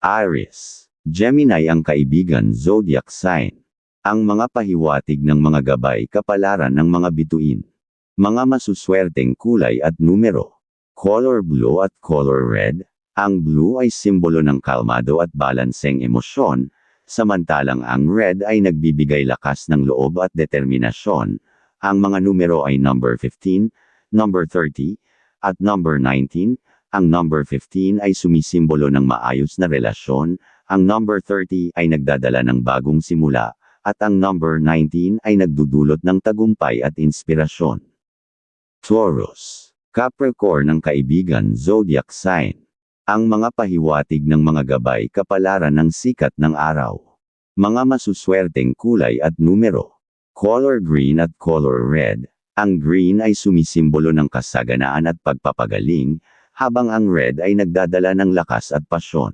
Aries. Gemini ang kaibigan zodiac sign. Ang mga pahiwatig ng mga gabay kapalaran ng mga bituin. Mga masuswerteng kulay at numero. Color blue at color red. Ang blue ay simbolo ng kalmado at balanseng emosyon, samantalang ang red ay nagbibigay lakas ng loob at determinasyon. Ang mga numero ay number 15, number 30, at number 19. Ang number 15 ay sumisimbolo ng maayos na relasyon, ang number 30 ay nagdadala ng bagong simula, at ang number 19 ay nagdudulot ng tagumpay at inspirasyon. Taurus. Capricorn ng kaibigan zodiac sign. Ang mga pahiwatig ng mga gabay kapalaran ng sikat ng araw. Mga masuswerteng kulay at numero. Color green at color red. Ang green ay sumisimbolo ng kasaganaan at pagpapagaling, habang ang red ay nagdadala ng lakas at pasyon.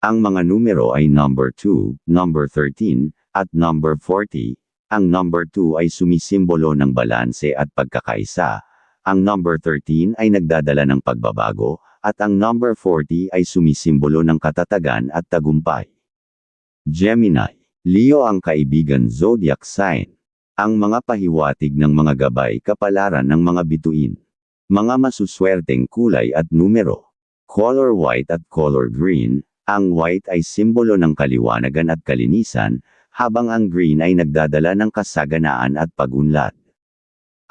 Ang mga numero ay number 2, number 13, at number 40. Ang number 2 ay sumisimbolo ng balanse at pagkakaisa. Ang number 13 ay nagdadala ng pagbabago, at ang number 40 ay sumisimbolo ng katatagan at tagumpay. Gemini. Leo ang kaibigan zodiac sign. Ang mga pahiwatig ng mga gabay kapalaran ng mga bituin. Mga masuswerteng kulay at numero. Color white at color green. Ang white ay simbolo ng kaliwanagan at kalinisan, habang ang green ay nagdadala ng kasaganaan at pagunlad.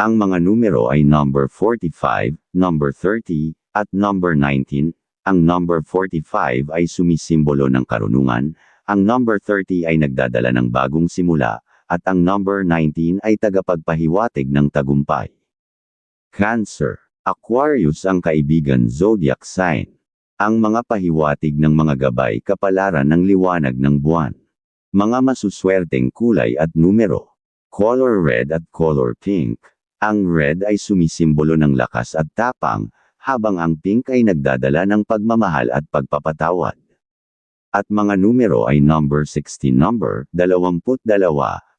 Ang mga numero ay number 45, number 30, at number 19. Ang number 45 ay sumisimbolo ng karunungan, ang number 30 ay nagdadala ng bagong simula, at ang number 19 ay tagapagpahiwatig ng tagumpay. Cancer. Aquarius ang kaibigan zodiac sign. Ang mga pahiwatig ng mga gabay kapalaran ng liwanag ng buwan. Mga masuswerteng kulay at numero. Color red at color pink. Ang red ay sumisimbolo ng lakas at tapang, habang ang pink ay nagdadala ng pagmamahal at pagpapatawad. At mga numero ay number 16 number, 22,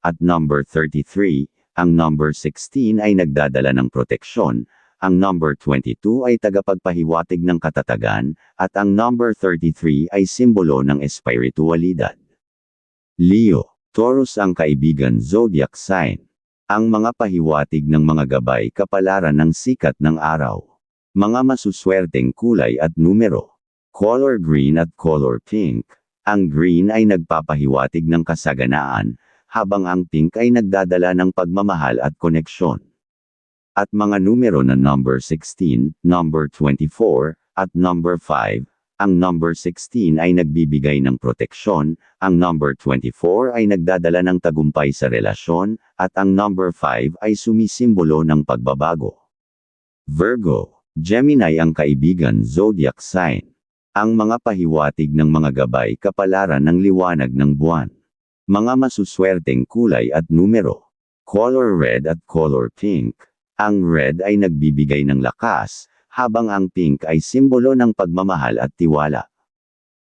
at number 33, ang number 16 ay nagdadala ng proteksyon, ang number 22 ay tagapagpahiwatig ng katatagan, at ang number 33 ay simbolo ng espiritualidad. Leo, Taurus ang kaibigan zodiac sign. Ang mga pahiwatig ng mga gabay kapalaran ng sikat ng araw. Mga masuswerteng kulay at numero. Color green at color pink. Ang green ay nagpapahiwatig ng kasaganaan, habang ang pink ay nagdadala ng pagmamahal at koneksyon. At mga numero na number 16, number 24, at number 5, ang number 16 ay nagbibigay ng proteksyon, ang number 24 ay nagdadala ng tagumpay sa relasyon, at ang number 5 ay sumisimbolo ng pagbabago. Virgo, Gemini ang kaibigan zodiac sign. Ang mga pahiwatig ng mga gabay kapalaran ng liwanag ng buwan. Mga masuswerteng kulay at numero. Color red at color pink. Ang red ay nagbibigay ng lakas, habang ang pink ay simbolo ng pagmamahal at tiwala.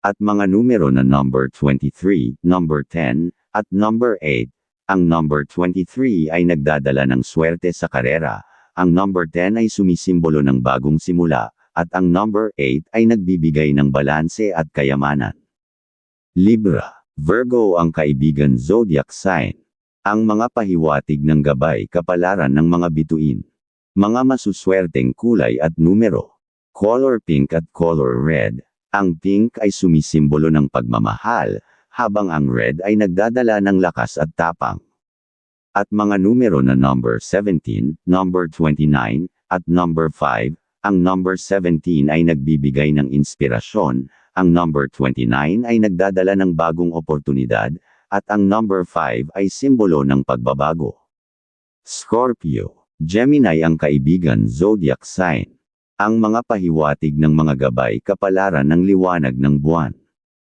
At mga numero na number 23, number 10, at number 8. Ang number 23 ay nagdadala ng swerte sa karera, ang number 10 ay sumisimbolo ng bagong simula, at ang number 8 ay nagbibigay ng balanse at kayamanan. Libra, Virgo ang kaibigan zodiac sign. Ang mga pahiwatig ng gabay kapalaran ng mga bituin. Mga masuswerteng kulay at numero. Color pink at color red. Ang pink ay sumisimbolo ng pagmamahal, habang ang red ay nagdadala ng lakas at tapang at mga numero na number 17, number 29, at number 5, ang number 17 ay nagbibigay ng inspirasyon, ang number 29 ay nagdadala ng bagong oportunidad, at ang number 5 ay simbolo ng pagbabago. Scorpio, Gemini ang kaibigan zodiac sign. Ang mga pahiwatig ng mga gabay kapalaran ng liwanag ng buwan.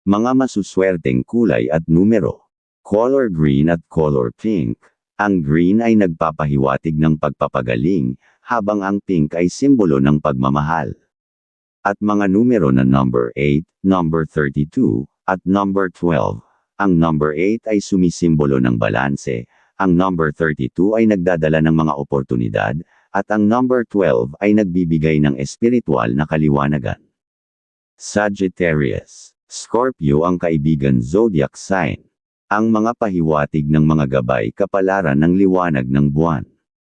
Mga masuswerteng kulay at numero. Color green at color pink. Ang green ay nagpapahiwatig ng pagpapagaling, habang ang pink ay simbolo ng pagmamahal. At mga numero na number 8, number 32, at number 12. Ang number 8 ay sumisimbolo ng balanse, ang number 32 ay nagdadala ng mga oportunidad, at ang number 12 ay nagbibigay ng espiritual na kaliwanagan. Sagittarius. Scorpio ang kaibigan zodiac sign. Ang mga pahiwatig ng mga gabay kapalaran ng liwanag ng buwan.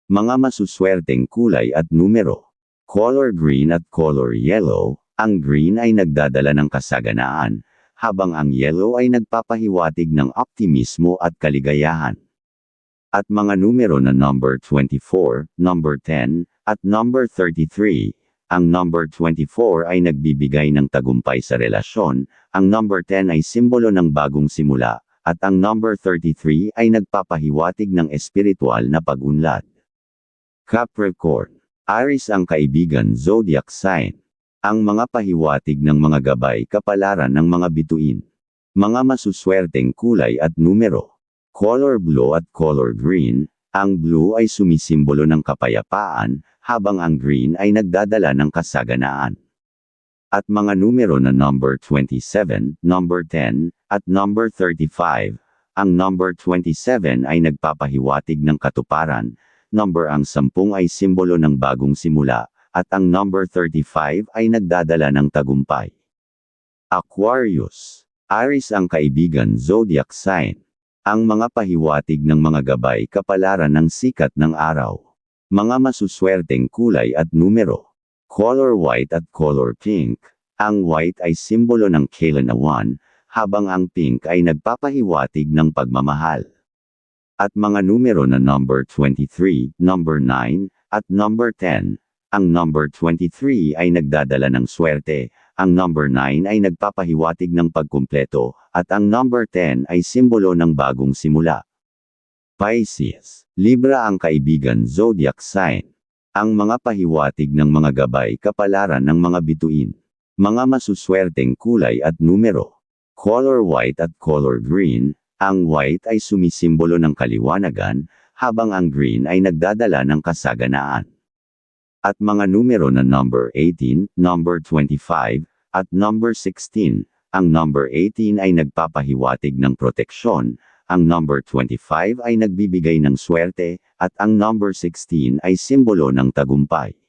Mga masuswerteng kulay at numero. Color green at color yellow, ang green ay nagdadala ng kasaganaan, habang ang yellow ay nagpapahiwatig ng optimismo at kaligayahan. At mga numero na number 24, number 10, at number 33, ang number 24 ay nagbibigay ng tagumpay sa relasyon, ang number 10 ay simbolo ng bagong simula, at ang number 33 ay nagpapahiwatig ng espiritual na pag-unlad. Capricorn. Aries ang kaibigan zodiac sign. Ang mga pahiwatig ng mga gabay kapalaran ng mga bituin. Mga masuswerteng kulay at numero. Color blue at color green. Ang blue ay sumisimbolo ng kapayapaan, habang ang green ay nagdadala ng kasaganaan. At mga numero na number 27, number 10, at number 35. Ang number 27 ay nagpapahiwatig ng katuparan, number ang 10 ay simbolo ng bagong simula, at ang number 35 ay nagdadala ng tagumpay. Aquarius. Aries ang kaibigan zodiac sign. Ang mga pahiwatig ng mga gabay kapalaran ng sikat ng araw. Mga masuswerteng kulay at numero. Color white at color pink. Ang white ay simbolo ng kailanawan, habang ang pink ay nagpapahiwatig ng pagmamahal. At mga numero na number 23, number 9, at number 10. Ang number 23 ay nagdadala ng swerte, ang number 9 ay nagpapahiwatig ng pagkumpleto, at ang number 10 ay simbolo ng bagong simula. Pisces. Libra ang kaibigan zodiac sign. Ang mga pahiwatig ng mga gabay kapalaran ng mga bituin. Mga masuswerteng kulay at numero. Color white at color green. Ang white ay sumisimbolo ng kaliwanagan, habang ang green ay nagdadala ng kasaganaan. At mga numero na number 18, number 25, at number 16. Ang number 18 ay nagpapahiwatig ng proteksyon, ang number 25 ay nagbibigay ng swerte, at ang number 16 ay simbolo ng tagumpay.